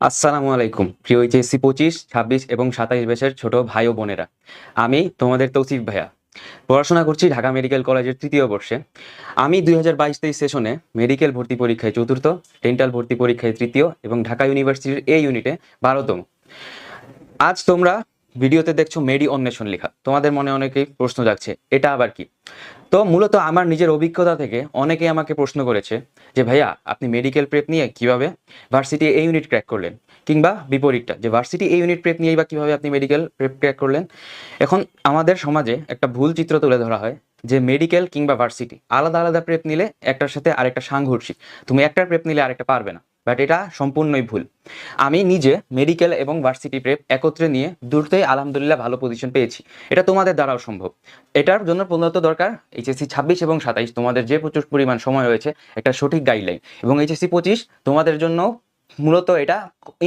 আসসালামু আলাইকুম, প্রিয় এইচএসসি পঁচিশ, ছাব্বিশ এবং সাতাইশ বেশের ছোট ভাই ও বোনেরা। আমি তোমাদের তৌসিফ ভাইয়া। পড়াশোনা করছি ঢাকা মেডিকেল কলেজের তৃতীয় বর্ষে। আমি দুই হাজার বাইশ তেইশ সেশনে মেডিকেল ভর্তি পরীক্ষায় চতুর্থ, ডেন্টাল ভর্তি পরীক্ষায় তৃতীয় এবং ঢাকা ইউনিভার্সিটির এই ইউনিটে বারোতম। আজ তোমরা ভিডিওতে দেখছ মেডি অন্বেষণ লেখা। তোমাদের মনে অনেকেই প্রশ্ন যাচ্ছে এটা আবার কি? তো মূলত আমার নিজের অভিজ্ঞতা থেকে অনেকেই আমাকে প্রশ্ন করেছে যে, ভাইয়া, আপনি মেডিকেল প্রেপ নিয়ে কীভাবে ভার্সিটি এই ইউনিট ক্র্যাক করলেন? কিংবা বিপরীতটা, যে ভার্সিটি এই ইউনিট প্রেপ নিয়েই বা কীভাবে আপনি মেডিকেল প্রেপ ক্র্যাক করলেন? এখন আমাদের সমাজে একটা ভুল চিত্র তুলে ধরা হয় যে মেডিকেল কিংবা ভার্সিটি আলাদা আলাদা প্রেপ নিলে একটার সাথে আরেকটা সাংঘর্ষিক। তুমি একটার প্রেপ নিলে আরেকটা পারবে না। বাট এটা সম্পূর্ণই ভুল। আমি নিজে মেডিকেল এবং ভার্সিটি প্রেপ একত্রে নিয়ে দ্রুতই আলহামদুলিল্লাহ ভালো পজিশন পেয়েছি। এটা তোমাদের দ্বারাও সম্ভব। এটার জন্য প্রধানত দরকার এইচএসসি ছাব্বিশ এবং সাতাইশ। তোমাদের যে প্রচুর পরিমাণ সময় রয়েছে, একটা সঠিক গাইডলাইন এবং এইচএসসি পঁচিশ তোমাদের জন্য মূলত এটা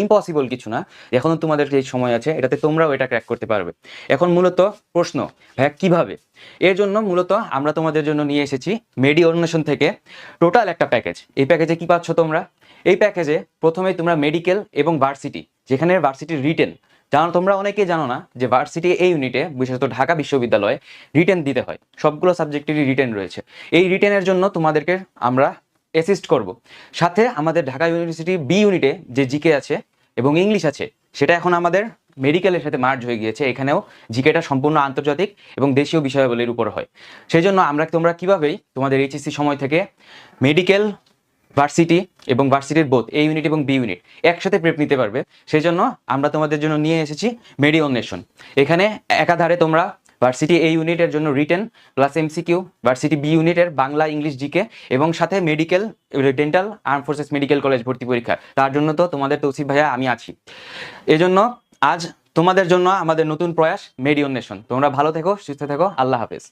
ইম্পসিবল কিছু না। এখনও তোমাদের যে সময় আছে, এটাতে তোমরাও এটা ক্র্যাক করতে পারবে। এখন মূলত প্রশ্ন, ভাইয়া কীভাবে? এর জন্য মূলত আমরা তোমাদের জন্য নিয়ে এসেছি মেডি অন্বেষণ থেকে টোটাল একটা প্যাকেজ এই প্যাকেজে কি পাচ্ছ তোমরা? এই প্যাকেজে প্রথমে তোমরা মেডিকেল এবং ভার্সিটি যেখানে ভার্সিটির রিটেন জানো, তোমরা অনেকেই জানো না যে ভার্সিটি এই ইউনিটে বিশেষত ঢাকা বিশ্ববিদ্যালয়ে রিটেন দিতে হয়। সবগুলো সাবজেক্টেরই রিটেন রয়েছে। এই রিটেনের জন্য তোমাদেরকে আমরা অ্যাসিস্ট করব। সাথে আমাদের ঢাকা ইউনিভার্সিটি বি ইউনিটে যে জিকে আছে এবং ইংলিশ আছে, সেটা এখন আমাদের মেডিকেলের সাথে মার্জ হয়ে গিয়েছে। এখানেও জিকেটা সম্পূর্ণ আন্তর্জাতিক এবং দেশীয় বিষয়াবলীর উপর হয়। সেই জন্য আমরা তোমরা কিভাবেই তোমাদের এইচএসসি সময় থেকে মেডিকেল ভার্সিটি এবং ভার্সিটির বোধ এ ইউনিট এবং বি ইউনিট একসাথে প্রেপ নিতে পারবে। সেই জন্য আমরা তোমাদের জন্য নিয়ে এসেছি মেডি অন্বেষণ এখানে একাধারে তোমরা ভার্সিটি এ ইউনিটের জন্য written plus MCQ varsity B ইউনিটের বাংলা ইংলিশ জিকে এবং সাথে medical dental arm forces medical college ভর্তি পরীক্ষা। তার জন্য তো তোমাদের তৌসিফ ভাইয়া, আমি আছি। এজন্য আজ তোমাদের জন্য আমাদের নতুন প্রয়াস মেডি অন্বেষণ তোমরা ভালো থেকো, সুস্থ থেকো, আল্লাহ হাফেজ।